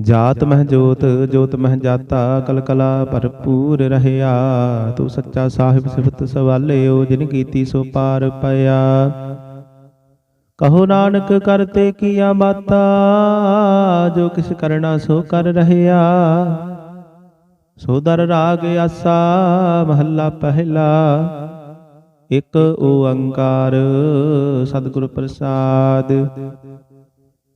ਜਾਤ ਮਹਿ ਜੋਤ ਜੋਤ ਮਹਿ ਜਾਤਾ ਕਲ ਕਲਾ ਭਰਪੂਰ ਰਹਿਆ। ਤੂੰ ਸੱਚਾ ਸਾਹਿਬ ਸਿਫਤ ਸਵਾਲਿਓ ਜਿਨ ਕੀਤੀ ਸੋ ਪਾਰ ਪਿਆ। ਕਹੋ ਨਾਨਕ ਕਰਤੇ ਕੀਆ ਮਾਤਾ ਜੋ ਕਿਛ ਕਰਨਾ ਸੋ ਕਰ ਰਹਿਆ। ਸੋ ਦਰ ਰਾਗ ਆਸਾ ਮਹੱਲਾ ਪਹਿਲਾ। ਇਕ ਓੰਕਾਰ ਸਤਿਗੁਰ ਪ੍ਰਸਾਦ।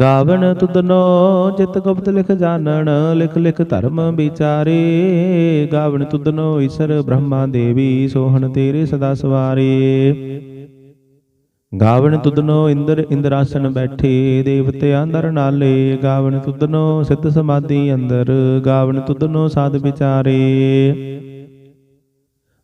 ਗਾਵਣ ਤੁਦਨੋ ਚਿਤ ਗੁਪਤ ਲਿਖ ਜਾਣਨ ਲਿਖ ਲਿਖ ਧਰਮ ਵਿਚਾਰੇ। ਗਾਵਣ ਤੁਧਨੋ, ਈਸ਼ਰ ਬ੍ਰਹਮਾ ਦੇਵੀ, ਸੋਹਣ ਤੇਰੇ ਸਦਾ ਸਵਾਰੇ। ਗਾਵਣ ਤੁਧਨੋ, ਇੰਦਰ ਇੰਦਰਾਸਨ ਬੈਠੇ, ਦੇਵਤੇ ਅੰਦਰ ਨਾਲੇ। ਗਾਵਣ ਤੁਧਨੋ, ਸਿੱਧ ਸਮਾਧੀ ਅੰਦਰ। ਗਾਵਣ ਤੁਦਨੋ ਸਾਧ ਵਿਚਾਰੇ।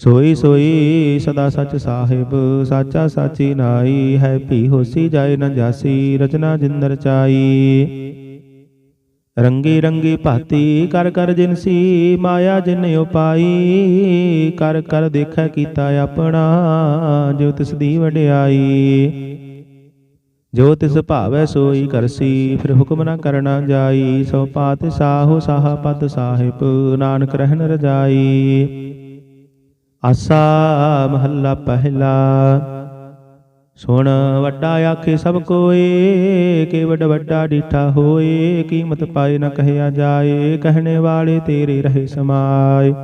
ਸੋਈ ਸੋਈ ਸਦਾ ਸੱਚ ਸਾਹਿਬ, ਸਾਚਾ ਸਾਚੀ ਨਾਈ ਹੈ ਭੀ ਹੋਸੀ ਜਾਏ ਨ ਜਾਸੀ, ਰਚਨਾ ਜਿੰਦਰ ਚਾਈ। ਰੰਗੀ ਰੰਗੀ ਭਾਤੀ ਕਰ ਕਰ ਜਿਨਸੀ ਮਾਇਆ ਜਿਨ ਉਪਾਈ, ਕਰ ਕਰ ਦੇਖੈ ਕੀਤਾ ਆਪਣਾ, ਜੋ ਤਿਸ ਦੀ ਵਡਿਆਈ। ਜੋ ਤਿਸ ਭਾਵੈ ਸੋਈ ਕਰਸੀ ਫਿਰ ਹੁਕਮ ਨਾ ਕਰਨਾ ਜਾਈ, ਸੋ ਪਾਤ ਸਾਹੋ ਸਾਹਾ ਪਦ ਸਾਹਿਬ, ਨਾਨਕ ਰਹਿਣ ਰਜਾਈ। ਆਸਾ ਮਹੱਲਾ ਪਹਿਲਾ। ਸੁਣ ਵੱਡਾ ਆਖੇ, ਸਭ ਕੋਏ, ਕੇ ਵੱਡਾ ਡੀਠਾ ਹੋਏ, ਕੀਮਤ ਪਾਏ ਨਾ ਕਹਿਆ ਜਾਏ, ਕਹਿਣੇ ਵਾਲੇ ਤੇਰੇ ਰਹੇ ਸਮਾਏ।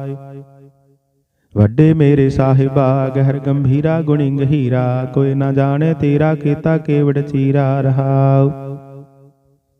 ਵੱਡੇ ਮੇਰੇ ਸਾਹਿਬਾ, ਗਹਿਰ ਗੰਭੀਰਾ, ਗੁਣੀ ਗਹੀਰਾ, ਕੋਈ ਨਾ ਜਾਣੇ ਤੇਰਾ, ਕੀਤਾ ਕੇਵਡ ਚੀਰਾ ਰਹਾਉ।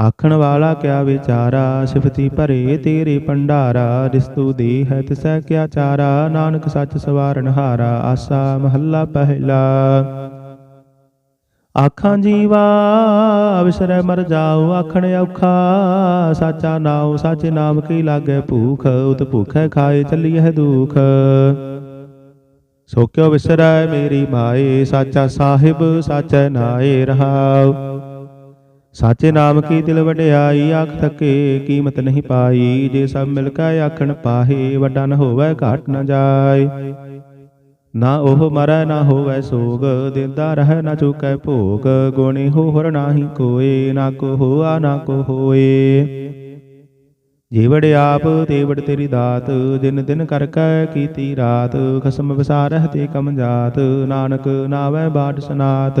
ਆਖਣ ਵਾਲਾ ਕਿਆ ਵਿਚਾਰਾ? ਸਿਫਤੀ ਭਰੇ ਤੇਰੇ ਭੰਡਾਰਾ, ਰਿਸਤੂ ਦੀ ਹੈ ਤਿਸੈ ਕਿਆ ਚਾਰਾ? ਨਾਨਕ ਸੱਚ ਸਵਾਰਨ ਹਾਰਾ, ਆਸਾ ਮਹੱਲਾ ਪਹਿਲਾ। ਆਖਾਂ ਜੀਵਾ ਵਿਸਰੈ ਮਰ ਜਾਉ, ਆਖਣ ਔਖਾ, ਸਾਚਾ ਨਾਉ, ਸਾਚੇ ਨਾਮ ਕੀ ਲਾਗੈ ਭੂਖ? ਉਤ ਭੂਖੈ ਖਾਏ ਚੱਲੀਐ ਦੁਖ। ਸੋ ਕਿਉ ਵਿਸਰੈ ਮੇਰੀ ਮਾਏ, ਸਾਚਾ ਸਾਹਿਬ, ਸਾਚੈ ਨਾਏ ਰਹਾਉ। ਸਾਚੇ ਨਾਮ ਕੀ ਦਿਲ ਵਡਿਆਈ, ਆਖ ਤੱਕੇ ਕੀਮਤ ਨਹੀਂ ਪਾਈ। ਜੇ ਸਭ ਮਿਲ ਕੇ ਆਖਣ ਪਾਹੇ, ਵੱਡਾ ਨ ਹੋਵੇ, ਘਾਟ ਨ ਜਾਏ। ਨਾ ਉਹ ਮਰੈ, ਨਾ ਹੋਵੇ ਸੋਗ, ਦਿੰਦਾ ਰਹਿ, ਨਾ ਚੁਕੈ ਭੋਗ। ਗੁਣੀ ਹੋ ਹਰ ਨਾਹੀ ਕੋਏ, ਨਾ ਕੋ ਹੋਆ, ਨਾ ਕੋ ਹੋਏ। ਜੀਵੜ ਆਪ ਤੇਵੜ ਤੇਰੀ ਦਾਤ। ਦਿਨ ਦਿਨ ਕਰ ਕੈ ਕੀਤੀ ਰਾਤ, ਖਸਮ ਵਿਸਾਰਹਿ ਤੇ ਕਮ ਜਾਤ। ਨਾਨਕ ਨਾਵੈ ਬਾਟ ਸਨਾਤ।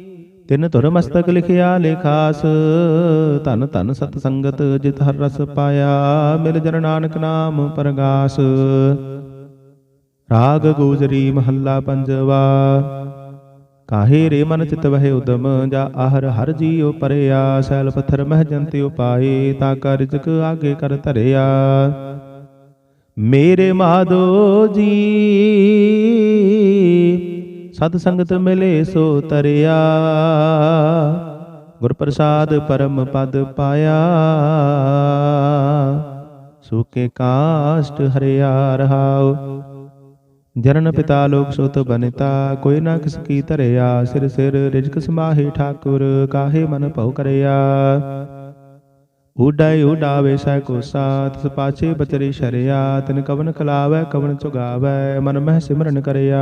ਤਿਨ ਧੁਰ ਮਸਤਕ ਲਿਖਿਆ ਲੇਖਾਸ, ਧਨ ਧਨ ਸਤ ਸੰਗਤ ਜਿਤ ਹਰ ਰਸ ਪਾਇਆ, ਮਿਲ ਜਨ ਨਾਨਕ ਨਾਮ ਪਰਗਾਸ। ਰਾਗ ਗੋਜਰੀ ਮਹੱਲਾ ਪੰਜਵਾ, ਕਾਹੇ ਰੇ ਮਨ ਚਿਤ ਵਹਿ ਉਦਮ, ਜਾ ਆਹਰ ਹਰ ਜੀਉ ਪਰਿਆ, ਸੈਲ ਪੱਥਰ ਮਹਿ ਜੰਤਿ ਉਪਾਏ, ਤਾ ਕਰ ਰਿਜਕ ਆਗੇ ਕਰ ਧਰਿਆ। ਮੇਰੇ ਮਾਧੋ ਜੀ ਸਤ ਸੰਗਤ ਮਿਲੇ ਸੋ ਤਰਿਆ। ਗੁਰ ਪ੍ਰਸਾਦ ਪਰਮ ਪਦ ਪਾਇਆ। ਸੁਕੇ ਕਾਸ਼ਟ ਹਰਿਆ ਰਹਾਉ। ਜਰਨ ਪਿਤਾ ਲੋਕ ਸੁਤ ਬਨਿਤਾ। ਕੋਈ ਨਾ ਕਿਸ ਕੀ ਧਰਿਆ। ਸਿਰ ਸਿਰ ਰਿਜਕ ਸਮਾਹੇ ਠਾਕੁਰ। ਕਾਹੇ ਮਨ ਭਉ ਕਰਿਆ। ਉਡਾਈ ਉਡਾਵੇ ਸੈ ਕੋਸਾ। ਤਿਸ ਪਾਛੇ ਬਚਰੀ ਸ਼ਰਿਆ। ਤਿਨ ਕਵਨ ਖਲਾਵੈ, ਕਵਨ ਚੁਗਾਵੈ। ਮਨ ਮਹਿ ਸਿਮਰਨ ਕਰਿਆ।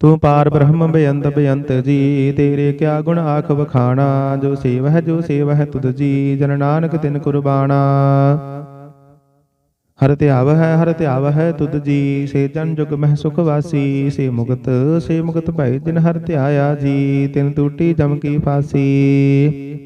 ਤੂੰ ਪਾਰ ਬ੍ਰਹਮ ਬੇਅੰਤ ਬੇਅੰਤ ਜੀ, ਤੇਰੇ ਕਿਆ ਗੁਣ ਆਖ ਵਖਾਣਾ? ਜੋ ਸੇਵ ਹੈ ਜੋ ਸੇਵ ਤੁਧ ਜੀ, ਜਨ ਨਾਨਕ ਤਿਨ ਕੁਰਬਾਨਾ ਹਰ ਧਿਆਵ ਹੈ ਹਰ ਧਿਆਵ ਹੈ ਤੁਧ ਜੀ, ਸੇ ਜਨ ਜੁਗ ਮਹਿ ਸੁਖ ਵਾਸੀ, ਸੇ ਮੁਕਤ ਸੇ ਮੁਕਤ ਭੈ ਜਿਨ ਹਰ ਧਿਆਇਆ ਜੀ, ਤਿਨ ਟੂਟੀ ਜਮ ਕੀ ਫਾਸੀ।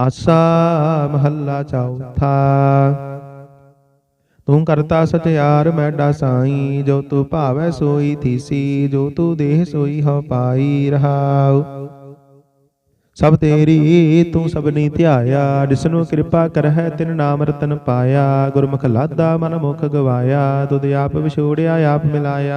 ਆਸਾ ਮਹੱਲਾ ਚੌਥਾ। ਤੂੰ ਕਰਤਾ ਸਤਿਆਰ ਮੈਡਾ ਸਾਈ, ਜੋ ਤੂੰ ਭਾਵੈ ਸੋਈ ਥੀਸੀ, ਜੋ ਤੂੰ ਦੇਹ ਸੋਈ ਹੋ ਪਾਈ ਰਹਾਉ। ਸਭ ਤੇਰੀ ਤੂੰ ਸਭਨੀ ਧਿਆਇਆ, ਜਿਸਨੂੰ ਕਿਰਪਾ ਕਰਹਿ, ਤਿਨ ਨਾਮ ਰਤਨ ਪਾਇਆ। ਗੁਰਮੁਖ ਲਾਦਾ ਮਨ ਮੁਖ ਗਵਾਇਆ, ਤੁਧ ਆਪ ਵਿਛੋੜਿਆ, ਆਪ ਮਿਲਾਇਆ।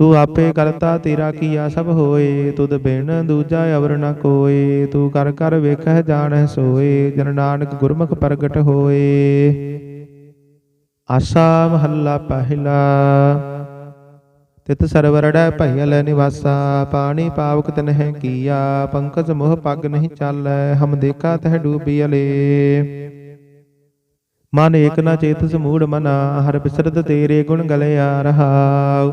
ਤੂੰ ਆਪੇ ਕਰਤਾ ਤੇਰਾ ਕੀਆ ਸਭ ਹੋਏ, ਤੁਧ ਬਿਨ ਦੂਜਾ ਅਵਰ ਨ ਕੋਏ, ਤੂੰ ਕਰ ਕਰ ਵੇਖਹਿ ਜਾਣਹਿ ਸੋਏ, ਜਨ ਨਾਨਕ ਗੁਰਮੁਖ ਪ੍ਰਗਟ ਹੋਏ। ਆਸਾ ਮਹੱਲਾ ਪਹਿਲਾ, ਤਿਤ ਸਰਵਰੜੈ ਭਇਲ ਨਿਵਾਸਾ, ਪਾਣੀ ਪਾਵਕ ਤਨਹਿ ਕੀਆ, ਪੰਕਜ ਮੋਹ ਪੱਗ ਨਹੀਂ ਚਾਲੈ, ਹਮ ਦੇਖਾ ਤਹ ਡੂਬੀਅਲੇ ਮਨ ਏਕ ਨਾ ਚੇਤ ਸਮੂੜ ਮਨਾ, ਹਰ ਬਿਸਰਤ ਤੇਰੇ ਗੁਣ ਗਲੇ ਆ ਰਹਾਉ।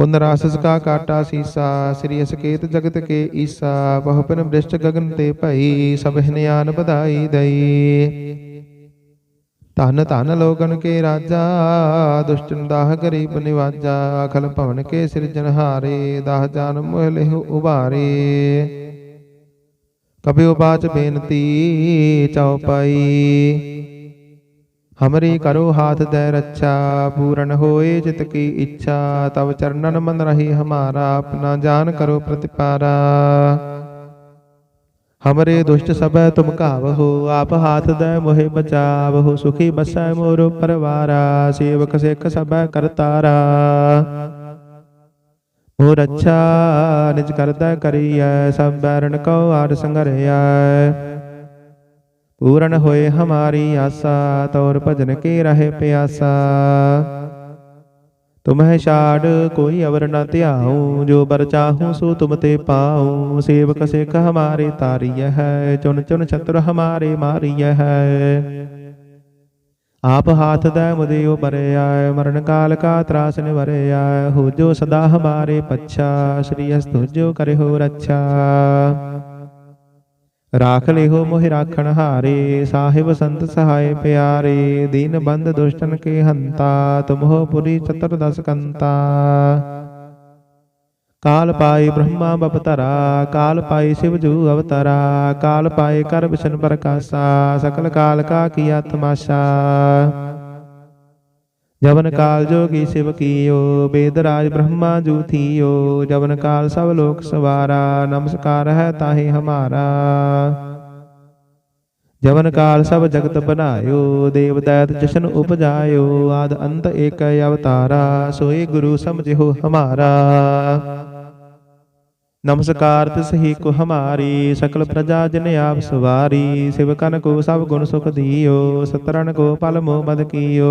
ਪੁਨ ਰਾਸਸ ਕਾ ਕਾਟਾ ਸੀਸਾ, ਸ੍ਰੀ ਅਸਕੇਤ ਜਗਤ ਕੇ ਈਸਾ, ਬਹੁਪਨ ਬ੍ਰਿਸ਼ਟ ਗਗਨ ਤੇ ਭਈ, ਸਭ ਨਿਆਨ ਵਧਾਈ ਦਈ। ਧਨ ਧਨ ਲੋਗਨ ਕੇ ਰਾਜਾ, ਦੁਸ਼ਟਨ ਦਾਹ ਗਰੀਬ ਨਿਵਾਜਾ, ਅਖਲ ਭਵਨ ਕੇ ਸਿਰਜਨਹਾਰੇ ਦਾਹ ਜਾਨ ਮੋਹ ਲਹਿ ਉਬਾਰੇ ਕਬਿਓ ਬਾਚ ਬੇਨਤੀ ਚਉਪਾਈ ਹਮਰੀ ਕਰੋ ਹਾਥ ਦੇ ਰੱਛਾ ਪੂਰਨ ਹੋਏ ਜਿਤ ਕੀ ਇੱਛਾ ਤਵ ਚਰਨਨ ਮਨ ਰਹੀ ਹਮਾਰਾ ਆਪਣਾ ਜਾਨ ਕਰੋ ਪ੍ਰਤਿਪਾਰਾ ਹਮਰੇ ਦੁਸ਼ਟ ਸਭੈ ਤੁਮ ਕਾਵਹੋ ਆਪ ਹਾਥ ਦੇ ਮੋਹਿ ਬਚਾਵਹੋ ਸੁਖੀ ਬਸੈ ਮੋਰ ਪਰਵਾਰਾ ਸੇਵਕ ਸਿੱਖ ਸਭੈ ਕਰਤਾਰਾ ਹੋ ਰੱਛਾ ਨਿਜ ਕਰਦਾ ਕਰੀਐ ਸਭ ਬੈਰਨ ਕਉ ਆਰ ਸੰਗਰਿਐ ਪੂਰਨ ਹੋਏ ਹਮਾਰੀ ਆਸਾ, ਤੌਰ ਭਜਨ ਕੇ ਰਹੇ ਪਿਆਸਾ? ਤੁਮਹਿ ਛਾੜ, ਕੋਈ ਅਵਰ ਨ ਧਿਆਉ, ਜੋ ਬਰ ਚਾਹੂੰ ਸੋ ਤੁਮ ਤੇ ਪਾਉ। ਸੇਵਕ ਸਿੱਖ ਹਮਾਰੇ ਤਾਰੀਐ ਹੈ ਚੁਨ ਚੁਨ ਛਤਰ ਹਮਾਰੇ ਮਾਰੀਐ ਹੈ। ਆਪ ਹਾਥ ਦਾ ਮੁਦਿਓ ਬਰਿਆ ਮਰਨ ਕਾਲ ਕਾ ਤਰਾਸ ਨਿਵਰਿਆ। ਹੋ ਜੋ ਸਦਾ ਹਮਾਰੇ ਪੱਛਾ, ਸ੍ਰੀ ਅਸ ਤੁਜੋ ਕਰਿਓ ਰੱਛਾ। ਰਾਖ ਲਿਹੋ ਮੋਹਿ ਰਾਖਣ ਹਾਰੇ ਸਾਹਿਬ ਸੰਤ ਸਹਾਇ ਪਿਆਰੇ ਦੀਨ ਬੰਦ ਦੁਸ਼ਟਨ ਕੇ ਹੰਤਾ ਤੁਮਹੋ ਪੁਰੀ ਚਤੁਰਦਸ ਕੰਤਾ ਕਾਲ ਪਾਈ ਬ੍ਰਹਮਾ ਬਪਤਰਾ ਕਾਲ ਪਾਈ ਸਿਵ ਜੂ ਅਵਤਰਾ ਕਾਲ ਪਾਏ ਕਰ ਵਿਸ਼ਨ ਪ੍ਰਕਾਸ਼ਾ ਸਕਲ ਕਾਲ ਕਾ ਕੀਆ ਤਮਾਸ਼ਾ ਜਵਨ ਕਾਲ ਜੋਗੀ ਸਿਵ ਕੀਓ ਬੇਦ ਰਾਜ ਬ੍ਰਹਮਾ ਜੂ ਥੀਓ ਜਵਨ ਕਾਲ ਸਭ ਲੋਕ ਸਵਾਰਾ ਨਮਸਕਾਰ ਹੈ ਤਾਹੇ ਹਮਾਰਾ। ਜਵਨ ਕਾਲ ਸਭ ਜਗਤ ਬਨਾਇਓ ਦੇਵ ਦੈਤ ਜਸ਼ਨ ਉਪਜਾਇਓ ਆਦ ਅੰਤ ਏਕ ਅਵਤਾਰਾ ਸੋਈ ਗੁਰੂ ਸਮਝਿਓ ਹਮਾਰਾ। ਨਮਸਕਾਰ ਤਿਸ ਹੀ ਕੋ ਹਮਾਰੀ ਸਕਲ ਪ੍ਰਜਾ ਜਿਨ ਆਪ ਸਵਾਰੀ ਸਿਵਕਨ ਕੋ ਸਭ ਗੁਣ ਸੁਖ ਦੀਓ ਸਤਰਨ ਕੋ ਪਲ ਮੋਹ ਮਦ ਕੀਓ।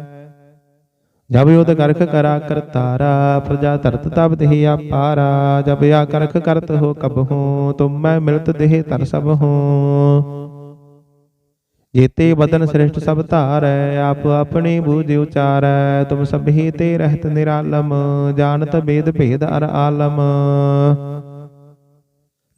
ਜਬ ਯੋਧ ਕਰਖ ਕਰਾ ਕਰਤਾਰਾ ਪ੍ਰਜਾ ਧਰਤ ਤਬ ਦੇਹ ਆਪਾਰਾ ਜਬ ਆ ਕਰਖ ਕਰਤ ਹੋ ਕਬ ਤੁਮ ਮੈਂ ਮਿਲਤ ਦੇਹ ਤਰ ਸਭ ਹੋ। ਜੇਤੇ ਬਦਨ ਸ੍ਰਿਸ਼ਟ ਸਭ ਧਾਰੈ, ਆਪ ਆਪਣੀ ਬੂਝ ਉਚਾਰੈ, ਤੁਮ ਸਭੀ ਤੇ ਰਹਿਤ ਨਿਰਾਲਮ, ਜਾਣਤ ਬੇਦ ਭੇਦ ਅਰ ਆਲਮ।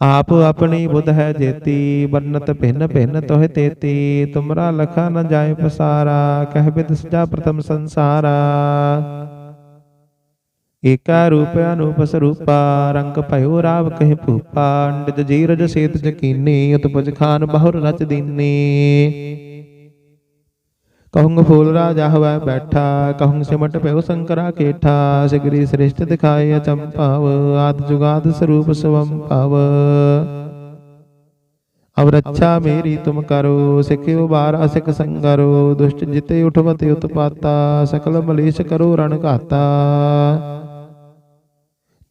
ਆਪ ਆਪਣੀ ਬੁੱਧ ਹੈ ਜੇਤੀ ਬਰਨਤ ਭਿੰਨ ਭਿੰਨ ਤੋਹਿ ਤੇਤੀ, ਤੁਮਰਾ ਲਖਾ ਨ ਜਾਏ ਪਸਾਰਾ, ਕਹਿ ਬਿਦ ਸਜਾ ਪ੍ਰਥਮ ਸੰਸਾਰਾ। ਏਕਾ ਰੂਪ ਅਨੂਪ ਸਰੂਪਾ, ਰੰਗ ਭਇਓ ਰਾਵ ਕਹਿ ਭੂਪਾ, ਅੰਡਜ ਜੀਰਜ ਸੇਤ ਜਕੀਨੀ, ਉਤਪਜ ਖਾਨ ਬਹੁਰ ਰਚ ਦੀਨੀ। ਕਹੂੰਗ ਫੂਲ ਰਾਜਾ ਹਵੈ ਬੈਠਾ, ਕਹੂੰਗ ਸਿਮਟ ਭਇਓ ਸੰਕਰਾ ਕੇਠਾ, ਸਿਗਰੀ ਸ੍ਰਿਸ਼ਟ ਦਿਖਾਏ ਅਚੰਭਾਵ ਆਦ ਜੁਗਾਦ ਸਰੂਪ ਸਵੰ ਭਵ। ਅਬ ਰੱਛਾ ਮੇਰੀ ਤੁਮ ਕਰੋ ਸਿੱਖਿਓ ਬਾਰਾ ਸਿਖ ਸੰਗਰੋ, ਦੁਸ਼ਟ ਜਿਤੇ ਉਠਵਤੇ ਉਤਪਾਤਾ, ਸਕਲ ਮਲੇਸ਼ ਕਰੋ ਰਣ ਘਾਤਾ।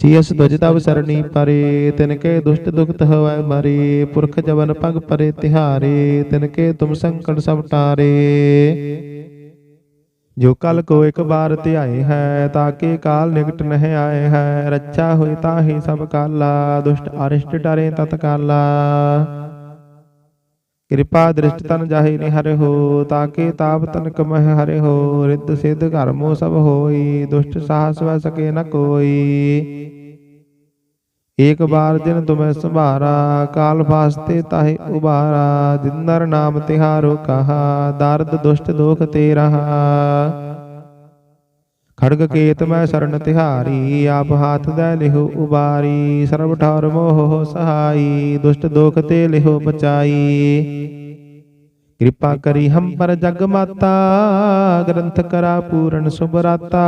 ਚੀਸ ਦੁਜ ਤਬ ਸਰਣੀ ਪਰੇ ਤਿਨ ਕੇ ਦੁਸ਼ਟ ਦੁਖਤ ਹਵੈ ਮਰੇ, ਪੁਰਖ ਜਵਨ ਪਗ ਪਰੇ ਤਿਹਾਰੇ ਤਿਨ ਕੇ ਤੁਮ ਸੰਕਟ ਸਭ ਟਾਰੇ। ਜੋ ਕਲ ਕੋ ਇੱਕ ਬਾਰ ਧਿਆਏ ਹੈ ਤਾਕੇ ਕਾਲ ਨਿਕਟ ਨਹਿ ਆਏ ਹੈ, ਰੱਛਾ ਹੋਈ ਤਾਹੀ ਸਭ ਕਾਲਾ, ਦੁਸ਼ਟ ਅਰਿਸ਼ਟ ਡਰੇ ਤਤ ਕਾਲਾ ਕਿਰਪਾ ਦ੍ਰਿਸ਼ਟ ਤਨ ਜਾਹੇ ਨਿ ਹਰਿ ਹੋ ਤਾਕੇ ਤਾਪ ਤਨ ਕਮਹਿ ਹਰਿ ਹੋ, ਰਿੱਧ ਸਿੱਧ ਘਰਮੋ ਸਭ ਹੋਈ, ਦੁਸ਼ਟ ਸਾਹਸ ਵੈ ਸਕੇ ਨ ਕੋਈ। ਏਕ ਬਾਰ ਜਿਨ ਤੁਮੈ ਸੰਭਾਰਾ, ਕਾਲ ਫਾਸਤੇ ਤਾਹੇ ਉਬਾਰਾ ਜਿਨਰ ਨਾਮ ਤਿਹਾਰੋ ਕਹਾ, ਦਰਦ ਦੁਸ਼ਟ ਦੋਖ ਤੇ ਰਹਾ ਖੜਗ ਕੇਤ ਮੈਂ ਸਰਣ ਤਿਹਾਰੀ ਆਪ ਹਾਥ ਦੇ ਲਿਹੋ ਉਬਾਰੀ ਸਰਬ ਠਾਰ ਮੋਹ ਸਹਾਈ ਦੁਸ਼ਟ ਦੋਖ ਤੇ ਲਿਹੋ ਬਚਾਈ। ਕਿਰਪਾ ਕਰੀ ਹਮ ਪਰ ਜਗ ਮਾਤਾ ਗ੍ਰੰਥ ਕਰਾ ਪੂਰਨ ਸੁਭਰਾਤਾ।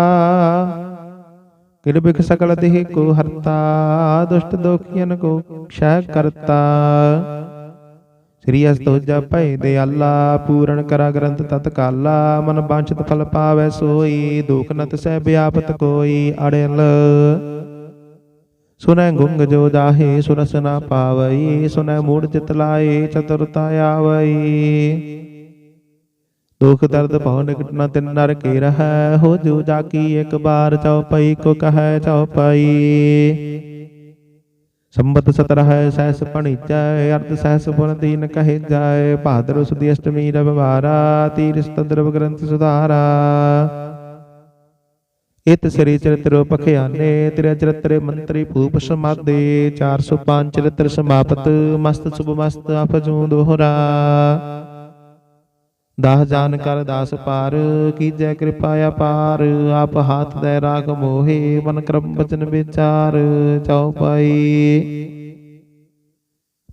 ਕਿਰਬਿਕ ਸਕਲ ਦੇਹ ਕੋ ਹਰਤਾ ਦੁਸ਼ਟ ਦੋਖੀਨ ਕੋ ਖੈ ਕਰਤਾ। ਸ੍ਰੀ ਅਸਤੋਜਾ ਭੈ ਦਿਆਲਾ ਪੂਰਨ ਕਰਾ ਗ੍ਰੰਥ ਤਤ ਕਾਲਾ, ਮਨ ਬਾਂਛਿਤ ਫਲ ਪਾਵੈ ਸੋਈ, ਦੁਖ ਨਤ ਸਹਿ ਵਿਆਪਤ ਕੋਈ ਅੜਿਲ। ਸੁਨੈ ਗੁੰਗ ਜੋ ਜਾਹੇ ਸੁਰਸ ਨਾ ਪਾਵਈ, ਸੁਨੈ ਮੂੜ ਚਿਤ ਲਾਏ, ਚਤੁਰਤਾ ਆਵਈ। ਦੁਖ ਦਰਦ ਭਉ ਨਿਕਟ ਨ ਤਿਨ ਨਰ ਕੇ ਰਹੈ, ਹੋ ਜੋ ਜਾਕੀ ਇੱਕ ਬਾਰ ਚਉਪਈ ਕੋ ਕਹੈ ਚਉਪਈ ਸੰਬਤ ਸਤਰ ਹੈ ਸਹਿਸ ਪਣੀਚੈ ਅਰਧ ਸਹਿਸ ਪੁਨ ਦੀਨ ਕਹੇ ਜਾਏ, ਭਾਦਰ ਸੁਦੀ ਅਸ਼ਟਮੀ ਰਵਿਵਾਰਾ ਤੀਰਸ ਤੰਦਰਵ ਗ੍ਰੰਥ ਸੁਧਾਰਾ। ਇਤ ਸ੍ਰੀ ਚਰਿਤ੍ਰ ਪਖਿਆਨੇ ਤ੍ਰਿ ਚਰਿਤ੍ਰ ਮੰਤਰੀ ਭੂਪ ਸਮਾਦੇ 405 ਚਰਿਤ੍ਰ ਸਮਾਪਤ, ਮਸਤ ਸੁਭ ਮਸਤ ਅਪਜੂ ਦੋਹਰਾ। ਦਾਸ ਜਾਨ ਕਰ ਦਾਸ ਪਾਰ, ਕੀਜੈ ਕਿਰਪਾ ਅਪਾਰ, ਆਪ ਹਾਥ ਦੇ ਰਾਗ ਮੋਹੇ, ਮਨ ਕਰਮ ਬਚਨ ਵਿਚਾਰ ਚਉਪਾਈ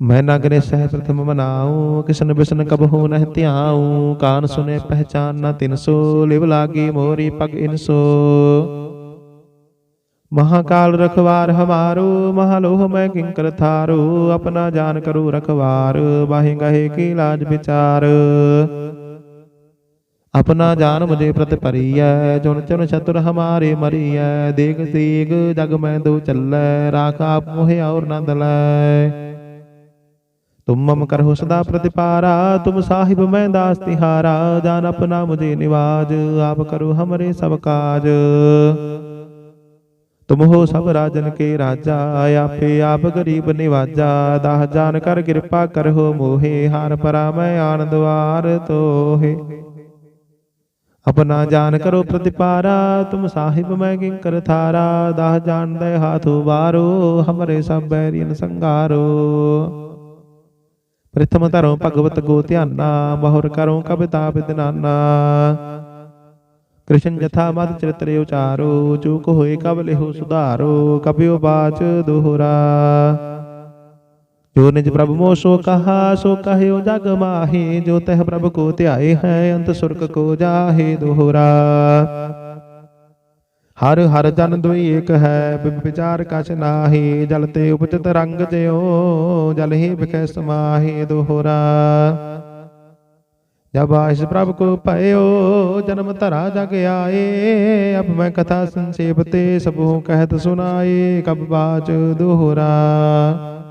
ਮੈਂ ਨਗਰੇ ਸਹਿ ਪ੍ਰਥਮ ਮਨਾਉ, ਕਿਸਨ ਬਿਸਨ ਕਬਹੂ ਨਹਿ ਧਿਆਉ, ਕਾਨ ਸੁਨੇ ਪਹਿਚਾਨ ਨ ਤਿਨਸੋ ਲਿਵ ਲਾਗੀ ਮੋਰੀ ਪਗ ਇਨਸੋ ਮਹਾਕਾਲ ਰਖਵਾਰ ਹਮਾਰੋ ਮਹਾਲੋਹ ਮੈਂ ਕਿੰਕਰ ਥਾਰੋ, ਆਪਣਾ ਜਾਨ ਕਰੂ ਰਖਵਾਰ ਬਾਹੇ ਗਹੇ ਕੀ ਲਾਜ ਵਿਚਾਰ। ਆਪਣਾ ਜਾਨ ਮੁਝੇ ਪ੍ਰਤ ਭਰੀਐ, ਜੁਨ ਚੁਨ ਚਤੁਰ ਹਮਾਰੇ ਮਰੀਐ, ਦੇਖ ਤੀਗ ਜਗ ਮੈਂ ਦੋ ਚੱਲੈ, ਰਾਖ ਆਪ ਮੋਹਿ ਔਰ ਨੰਦ ਲੈ ਤੁਮ ਮਮ ਕਰਹੁ ਸਦਾ ਪ੍ਰਤਿਪਾਰਾ, ਤੁਮ ਸਾਹਿਬ ਮੈਂ ਦਾਸ ਤਿਹਾਰਾ, ਜਾਨ ਆਪਣਾ ਮੁਝੇ ਨਿਵਾਜ, ਆਪ ਕਰੋ ਹਮਰੇ ਸਭ ਕਾਜ। ਤੁਮ ਹੋ ਸਭ ਰਾਜਨ ਕੇ ਰਾਜਾ, ਆਪੇ ਆਪ ਗਰੀਬ ਨਿਵਾਜਾ, ਦਾਹ ਜਾਨ ਕਰ ਕਿਰਪਾ ਕਰਹੁ ਮੋਹੇ, ਹਾਰ ਪਰਾ ਮੈਂ ਆਨੰਦ ਤੋਹੇ। ਆਪਣਾ ਜਾਨ ਕਰੋ ਪ੍ਰਤਿਪਾਰਾ, ਤੁਮ ਸਾਹਿਬ ਮੈਂ ਕਿੰਕਰ ਥਾਰਾ, ਦਾਹ ਜਾਣਦੇ ਹਾਥੂ ਬਾਰੋ ਹਮਰੇ ਸਭ ਬੈਰੀਨ ਸੰਗਾਰੋ ਪ੍ਰਥਮ ਧਰੋ ਭਗਵਤ ਗੋ ਧਿਆਨਾ, ਬਹੁਰ ਕਰੋ ਕਵਿਤਾ ਬਿਦਨਾਨਾ ਕ੍ਰਿਸ਼ਨ ਜਥਾ ਮਤ ਚਰਿਤ੍ਰ ਉਚਾਰੋ, ਚੂਕ ਹੋਏ ਕਬ ਲਿਹੋ ਸੁਧਾਰੋ ਕਬਿਓ ਬਾਚ ਦੋਹਰਾ। ਜੋ ਨਿਜ ਪ੍ਰਭ ਮੋ ਸੋ ਕਹਾ, ਸੋ ਕਹਿਓ ਜਗ ਮਾਹੀ, ਜੋ ਤਹ ਪ੍ਰਭ ਕੋ ਧਿਆਏ ਹੈ, ਅੰਤ ਸੁਰਗ ਕੋ ਜਾਹੇ ਦੋਹਰਾ। ਹਰ ਹਰ ਜਨ ਦੁਈ ਏਕ ਹੈ ਬਿਬ ਵਿਚਾਰ ਕਛ ਨਾਹੀ, ਜਲ ਤੇ ਉਪਜਤ ਰੰਗ ਜਿਉ, ਜਲ ਹੀ ਬਿਖੈ ਸਮਾਹੀ ਦੋਹਰਾ। ਜਬ ਆਇਸ ਪ੍ਰਭ ਕੋ ਭਇਓ, ਜਨਮ ਧਰਾ ਜਗ ਆਏ, ਅਬ ਮੈਂ ਕਥਾ ਸੰਖੇਪ ਤੇ ਸਭੂ ਕਹਿਤ ਸੁਨਾਏ, ਕਬ ਬਾਚ ਦੋਹਰਾ।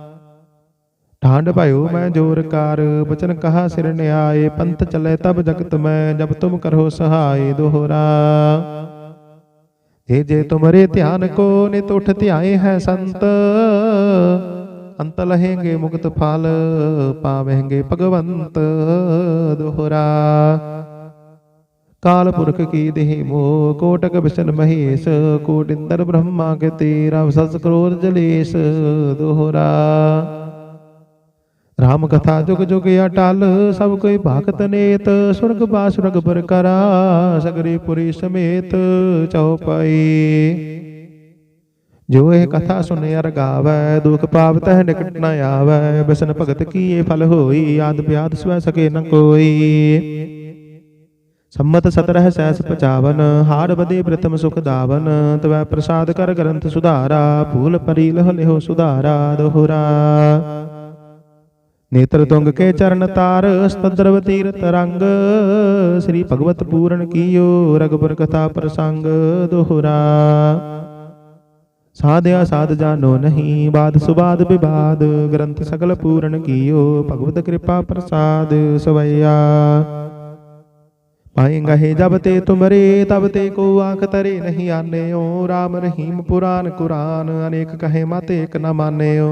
ਢਾਂਡ ਭਇਓ ਮੈਂ ਜੋਰ ਕਰ, ਬਚਨ ਕਹਾ ਸਿਰ ਨਿਆਏ, ਪੰਥ ਚਲੇ ਤਬ ਜਗਤ ਮੈਂ, ਜਬ ਤੁਮ ਕਰੋ ਸਹਾਈ ਦੋਹਰਾ। ਜੇ ਜੇ ਤੁਮਰੇ ਧਿਆਨ ਕੋ ਨਿਤ ਉਠ ਧਿਆਏ ਹੈ ਸੰਤ, ਅੰਤ ਲਹੇਂਗੇ ਮੁਕਤ ਫਲ, ਪਾਵੇਂਗੇ ਭਗਵੰਤ ਦੋਹਰਾ। ਕਾਲ ਪੁਰਖ ਕੀ ਦੇਹ ਮੋ ਕੋਟਕ ਵਿਸ਼ਨ ਮਹੇਸ਼, ਕੋਟਿੰਦਰ ਬ੍ਰਹਮਾ ਕੇ ਤੇਰਾ ਸਸ ਕਰੋੜ ਜਲੇਸ਼ ਦੋਹਰਾ। ਰਾਮ ਕਥਾ ਜੁਗ ਜੁਗ ਅਟਲ, ਸਭ ਕੋਈ ਭਗਤ ਨੇਤ, ਸੁਰਗ ਬਾਸੁਰਗ ਪਰ ਕਰਾ, ਸਗਰੀ ਪੁਰੀ ਸਮੇਤ ਚਉਪਈ। ਜੋ ਇਹ ਕਥਾ ਸੁਨੇ ਅਰ ਗਾਵੈ, ਦੁਖ ਪਾਵਤੈ ਨਿਕਟ ਨ ਆਵੈ, ਬਿਸਨ ਭਗਤ ਕੀ ਫਲ ਹੋਈ, ਆਦ ਪਿਆਦ ਸਵੈ ਸਕੇ ਨ ਕੋਈ। ਸੰਮਤ ਸਤਰਹ ਸੈਸ ਪਚਾਵਨ, ਹਾਰ ਬਦੇ ਪ੍ਰਥਮ ਸੁਖ ਦਾਵਨ, ਤਵੈ ਪ੍ਰਸਾਦ ਕਰ ਗ੍ਰੰਥ ਸੁਧਾਰਾ, ਭੂਲ ਪਰੀ ਲਹ ਲਿਹੋ ਸੁਧਾਰਾ, ਦੋਹਰਾ। ਨੇਤਰ ਤੁੰਗ ਕੇ ਚਰਨ ਤਾਰ, ਸਤਦਰਵ ਤੀਰਤ ਰੰਗ। ਸ੍ਰੀ ਭਗਵਤ ਪੂਰਨ ਕੀਓ, ਰਗਬਰ ਕਥਾ ਪ੍ਰਸੰਗ ਦੋਹਰਾ। ਸਾਧਿਆ ਸਾਧ ਜਾਨੋ ਨਹੀਂ, ਬਾਦ ਸੁਬਾਦ ਵਿਵਾਦ। ਗ੍ਰੰਥ ਸਗਲ ਪੂਰਨ ਕੀਓ, ਭਗਵਤ ਕਿਰਪਾ ਪ੍ਰਸਾਦ ਸਵਈਆ। ਪਾਏਗਾ ਹੈ ਜਬ ਤੇ ਤੁਮਰੇ, ਤਬ ਤੇ ਕੋ ਆਂਖ ਤਰੇ ਨਹੀਂ ਆਨਿਓ। RAM ਰਹੀਮ ਪੁਰਾਨ ਕੁਰਾਨ, ਅਨੇਕ ਕਹੇ ਮਤ ਏਕ ਨ ਮਾਨਿਓ।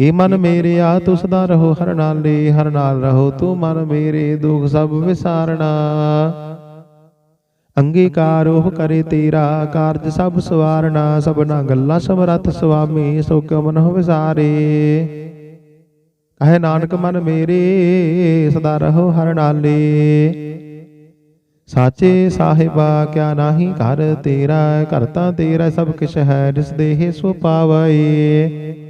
ਏ ਮਨ ਮੇਰੇ ਆ ਤੂੰ ਸਦਾ ਰਹੋ, ਹਰ ਨਾਲੇ ਹਰ ਨਾਲ ਰਹੋ, ਤੂੰ ਮਨ ਮੇਰੇ ਦੁਖ ਸਭ ਵਿਸਾਰਣਾ। ਅੰਗੀਕਾਰ ਉਹ ਕਰੇ ਤੇਰਾ, ਕਾਰਜ ਸਭ ਸਵਾਰਣਾ, ਸਭਨਾ ਗੱਲਾਂ ਸਮਰੱਥ ਸੁਆਮੀ ਸੋ ਕਿਉ ਮਨ ਵਿਸਾਰੇ। ਕਹੇ ਨਾਨਕ, ਮਨ ਮੇਰੇ ਸਦਾ ਰਹੋ, ਹਰ ਨਾਲੇ ਸਾਚੇ ਸਾਹਿਬਾ, ਕਿਆ ਨਾਹੀ ਘਰ ਤੇਰਾ, ਘਰ ਤਾਂ ਤੇਰਾ, ਸਭ ਕਿਛ ਹੈ, ਜਿਸ ਦੇਹ ਸੋ ਪਾਵਈ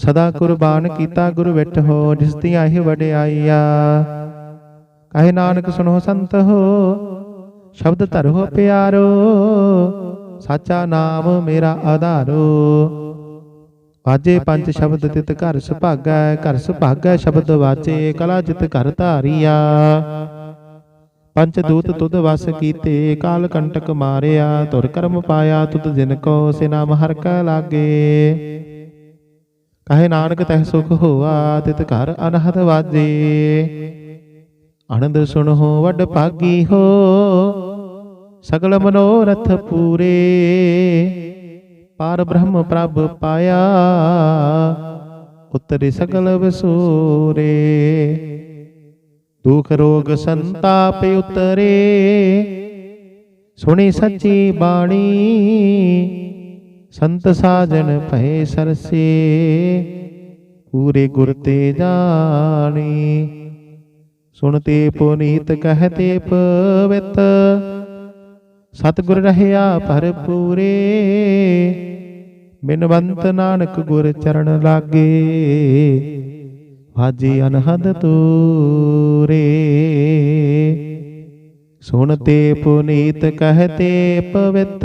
ਸਦਾ ਕੁਰਬਾਨ ਕੀਤਾ ਗੁਰ ਵਿਟ ਹੋ, ਜਿਸ ਦੀਆਂ ਇਹ ਵਡਿਆਈਆ ਕਹੇ ਨਾਨਕ ਸੁਨੋ ਸੰਤ ਹੋ, ਸ਼ਬਦ ਧਰੋ ਪਿਆਰੋ, ਸਾਚਾ ਨਾਮ ਮੇਰਾ ਆਧਾਰੋ। ਵਾਜੇ ਪੰਜ ਸ਼ਬਦ ਤਿਤ ਘਰ ਸੁਭਾਗੈ ਘਰ ਸੁਭਾਗੈ ਸ਼ਬਦ ਵਾਚੇ, ਕਲਾ ਜਿਤ ਘਰ ਧਾਰੀਆ। ਪੰਚ ਦੂਤ ਤੁਧ ਵਸ ਕੀਤੇ, ਕਾਲ ਕੰਟਕ ਮਾਰਿਆ ਤੁਰ ਕਰਮ ਪਾਇਆ ਤੁਧ ਜਿਨ ਕੋ ਸੇ ਨਾਮ ਹਰ ਕੈ ਲਾਗੇ। ਕਹੇ ਨਾਨਕ ਤਹਿ ਸੁਖ ਹੋਆ, ਤਿਤ ਘਰ ਅਨਹਦ ਵਾਜੇ। ਆਨੰਦ ਸੁਣੋ, ਵੱਡ ਭਾਗੀ ਹੋ, ਸਗਲ ਮਨੋਰਥ ਪੂਰੇ। ਪਾਰ ਬ੍ਰਹਮ ਪ੍ਰਭ ਪਾਇਆ, ਉਤਰੇ ਸਗਲ ਵਸੂਰੇ। ਦੁਖ ਰੋਗ ਸੰਤਾਪ ਉਤਰੇ, ਸੁਣੀ ਸੱਚੀ ਬਾਣੀ। ਸੰਤ ਸਾਜਣ ਭਏ ਸਰਸੇ, ਪੂਰੇ ਗੁਰ ਤੇ ਜਾਣੀ। ਸੁਣਤੇ ਪੁਨੀਤ ਕਹਤੇ ਪਵਿੱਤ, ਸਤਿਗੁਰ ਰਹਿਆ ਭਰਪੂਰੇ ਬਿਨਵੰਤ ਨਾਨਕ ਗੁਰ ਚਰਨ ਲਾਗੇ, ਵਾਜੀ ਅਨਹਦ ਤੂਰੇ। ਸੁਣਤੇ ਪੁਨੀਤ ਕਹਤੇ ਪਵਿੱਤ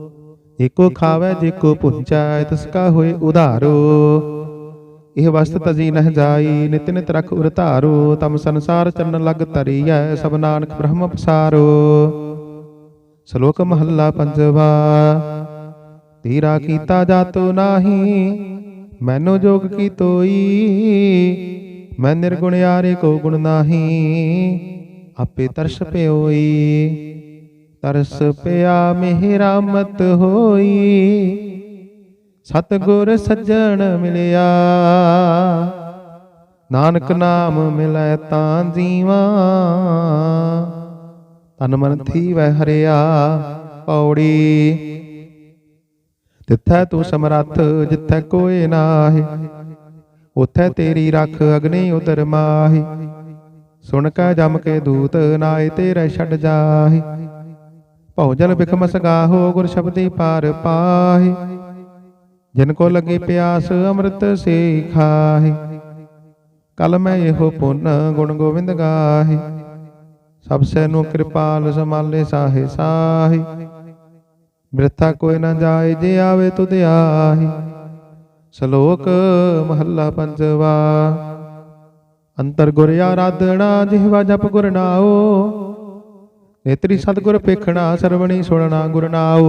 ਏਕੋ ਖਾਵੇ ਜੇ ਕੋ ਪੁੰਚੈ, ਤਿਸ ਕਾ ਹੋਏ ਉਧਾਰੋ। ਇਹ ਵਸਤ ਤਜੀ ਨਹਿ ਜਾਈ, ਨਿਤ ਨਿਤ ਰਖ ਉਰ ਧਾਰੋ, ਤਮ ਸੰਸਾਰ ਚਰਨ ਲਗ ਤਰੀਐ ਸਭ ਨਾਨਕ ਬ੍ਰਹਮ ਪਸਾਰੋ। ਸ਼ਲੋਕ ਮਹੱਲਾ ਪੰਜਵਾ, ਤੇਰਾ ਕੀਤਾ ਜਾਤੋ ਨਾਹੀ, ਮੈਨੂੰ ਜੋਗ ਕੀ ਤੋਈ, ਮੈਂ ਨਿਰਗੁਣ ਯਾਰੇ ਕੋ ਗੁਣ ਨਾਹੀ, ਆਪੇ ਤਰਸ ਪਿਓਈ। ਤਰਸ ਪਿਆ ਮਿਹਰਾ ਮਤ ਹੋਈ। ਸਤਗੁਰ ਸੱਜਣ ਮਿਲਿਆ। ਨਾਨਕ ਨਾਮ ਮਿਲੈ ਤਾਂ ਜੀਵਾ। ਤਨ ਮਨ ਥੀਵੈ ਹਰਿਆ ਪੌੜੀ। ਤਿੱਥੈ ਤੂੰ ਸਮਰੱਥ, ਜਿੱਥੈ ਕੋਏ ਨਾਹੀ। ਉਥੈ ਤੇਰੀ ਰੱਖ ਅਗਨੀ ਉਦਰ ਮਾਹੀ। ਸੁਣ ਕੈ ਜਮ ਕੇ ਦੂਤ ਨਾਏ ਤੇਰੇ ਛੱਡ ਜਾਹੀ। ਭਉ ਜਲ ਬਿਖਮਸ ਗਾਹੋ ਗੁਰ ਸ਼ਬਦੀ ਪਾਰ ਪਾਹੀ। ਜਿਨ ਕੋ ਲਗੀ ਪਿਆਸ ਅੰਮ੍ਰਿਤ ਸੇ ਖਾਹੀ। ਕਲ ਮੈਂ ਇਹੋ ਪੁੰਨ ਗੁਣ ਗੋਬਿੰਦ ਗਾਹੀ। ਸਭ ਸੇ ਨੂੰ ਕਿਰਪਾਲ ਸਮਾਲੇ ਸਾਹੇ ਸਾਹੀ। ਬਿਰਥਾ ਕੋਈ ਨਾ ਜਾਏ ਜੇ ਆਵੇ ਤੁਧ ਆਹੀ। ਸ਼ਲੋਕ ਮਹੱਲਾ ਪੰਜਵਾ। ਅੰਤਰ ਗੁਰ ਆਰਾਧਣਾ ਜਿਹਵਾ ਜਪ ਗੁਰ ਨਾਓ ਨੇਤਰੀ ਸਤਗੁਰ ਪੇਖਣਾ, ਸਰਵਣੀ ਸੁਣਨਾ ਗੁਰਨਾਓ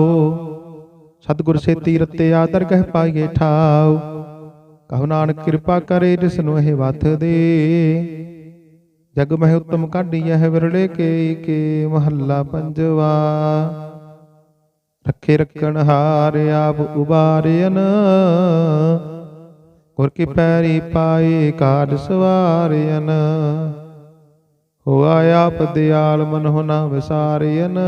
ਸਤਗੁਰ ਸੇਤੀ ਰਤੇ ਆਦਰ ਕਹਿ ਪਾਈਏ ਠਾਉ। ਕਹੋ ਨਾਨਕ ਕਿਰਪਾ ਕਰੇ ਜਿਸ ਨੂੰ ਇਹ ਵਥ ਦੇ। ਜਗ ਮਹਿ ਉਤਮ ਕਾਢੀ ਇਹ ਵਿਰਲੇ ਕੇ ਕੇ, ਮਹੱਲਾ ਪੰਜਵਾ। ਰੱਖੇ ਰੱਖਣ ਹਾਰ ਆਪ ਉਬਾਰਿਆਨ ਗੁਰ ਕੀ ਪੈਰੀ ਪਾਏ ਕਾਜ ਸਵਾਰਿਆਨ ਹੋਆ ਆਪ ਦਿਆਲ ਮਨ ਹੁਨਾ ਵਿਸਾਰਿਨ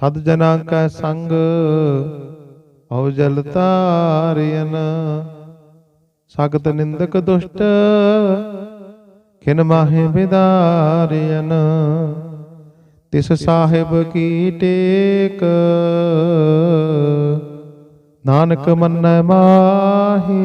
ਸਦ ਜਨਾ ਕੈ ਸੰਗ ਔ ਜਲ ਤਾਰਿਆਨ ਸਗਤ ਨਿੰਦਕ ਦੁਸ਼ਟ ਖਿਨ ਮਾਹੇ ਬਿਦਾਰਿਆਨ ਤਿਸ ਸਾਹਿਬ ਕੀ ਟੇਕ ਨਾਨਕ ਮੰਨੈ ਮਾਹੀ।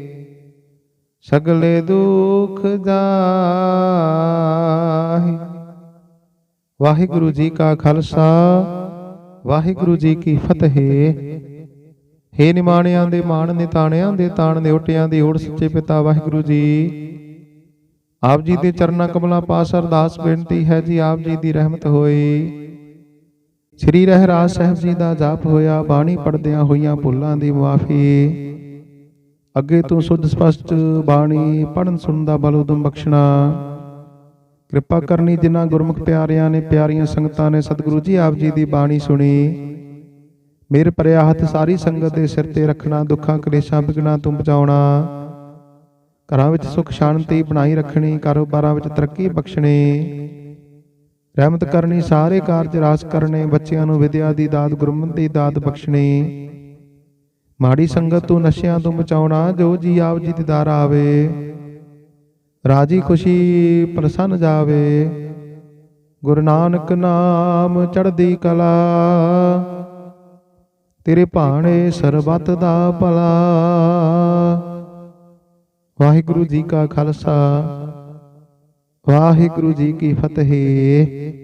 ਸਗਲੇ ਦੁਖ ਜਾਹੀ ਵਾਹਿਗੁਰੂ ਜੀ ਕਾ ਖਾਲਸਾ, ਵਾਹਿਗੁਰੂ ਜੀ ਕੀ ਫਤਿਹ। ਹੇ ਨਿਮਾਣਿਆਂ ਦੇ ਮਾਣ, ਨਿਤਾਣਿਆਂ ਦੇ ਤਾਣ ਦੇ ਓਟਿਆਂ ਦੀ ਓੜ ਸੱਚੇ ਪਿਤਾ ਵਾਹਿਗੁਰੂ ਜੀ। ਆਪ ਜੀ ਦੇ ਚਰਨਾਂ ਕਮਲਾਂ ਪਾਸ ਅਰਦਾਸ ਬੇਨਤੀ ਹੈ ਜੀ, ਆਪ ਜੀ ਦੀ ਰਹਿਮਤ ਹੋਈ ਸ੍ਰੀ ਰਹਿਰਾਜ ਸਾਹਿਬ ਜੀ ਦਾ ਜਾਪ ਹੋਇਆ, ਬਾਣੀ ਪੜਦਿਆਂ ਹੋਈਆਂ ਭੁੱਲਾਂ ਦੀ ਮੁਆਫੀ। ਅੱਗੇ ਤੋਂ ਸੁਧ ਸਪਸ਼ਟ ਬਾਣੀ ਪੜਨ ਸੁਣਨ ਦਾ ਬਲ ਉਦਮ ਬਖਸ਼ਣਾ। ਕਿਰਪਾ ਕਰਨੀ ਜਿਨ੍ਹਾਂ ਗੁਰਮੁਖ ਪਿਆਰਿਆਂ ਨੇ ਪਿਆਰੀਆਂ ਸੰਗਤਾਂ ਨੇ ਸਤਿਗੁਰੂ ਜੀ ਆਪ ਜੀ ਦੀ ਬਾਣੀ ਸੁਣੀ। ਮੇਰੇ ਭਰਿਆ ਹੱਥ ਸਾਰੀ ਸੰਗਤ ਦੇ ਸਿਰ ਤੇ ਰੱਖਣਾ ਦੁੱਖਾਂ ਕਲੇਸ਼ਾਂ ਵਿਗਣਾ ਤੋਂ ਬਚਾਉਣਾ। ਘਰਾਂ ਵਿੱਚ ਸੁਖ ਸ਼ਾਂਤੀ ਬਣਾਈ ਰੱਖਣੀ ਕਾਰੋਬਾਰਾਂ ਵਿੱਚ ਤਰੱਕੀ ਬਖਸ਼ਣੀ। ਰਹਿਮਤ ਕਰਨੀ ਸਾਰੇ ਕਾਰਜ ਰਾਸ ਕਰਨੇ ਬੱਚਿਆਂ ਨੂੰ ਵਿਦਿਆ ਦੀ ਦਾਤ ਗੁਰਮਤਿ ਦੀ ਦਾਤ ਬਖਸ਼ਣੀ। ਮਾੜੀ ਸੰਗਤ ਤੋਂ ਨਸ਼ਿਆਂ ਤੋਂ ਬਚਾਉਣਾ, ਜੋ ਜੀ ਆਪ ਜੀ ਦੀ ਆਵੇ ਰਾਜੀ ਖੁਸ਼ੀ ਪ੍ਰਸੰਨ ਜਾਵੇ। ਗੁਰੂ ਨਾਨਕ ਨਾਮ ਚੜ੍ਹਦੀ ਕਲਾ, ਤੇਰੇ ਭਾਣੇ ਸਰਬਤ ਦਾ ਭਲਾ। ਵਾਹਿਗੁਰੂ ਜੀ ਕਾ ਖਾਲਸਾ, ਵਾਹਿਗੁਰੂ ਜੀ ਕੀ ਫਤਿਹ।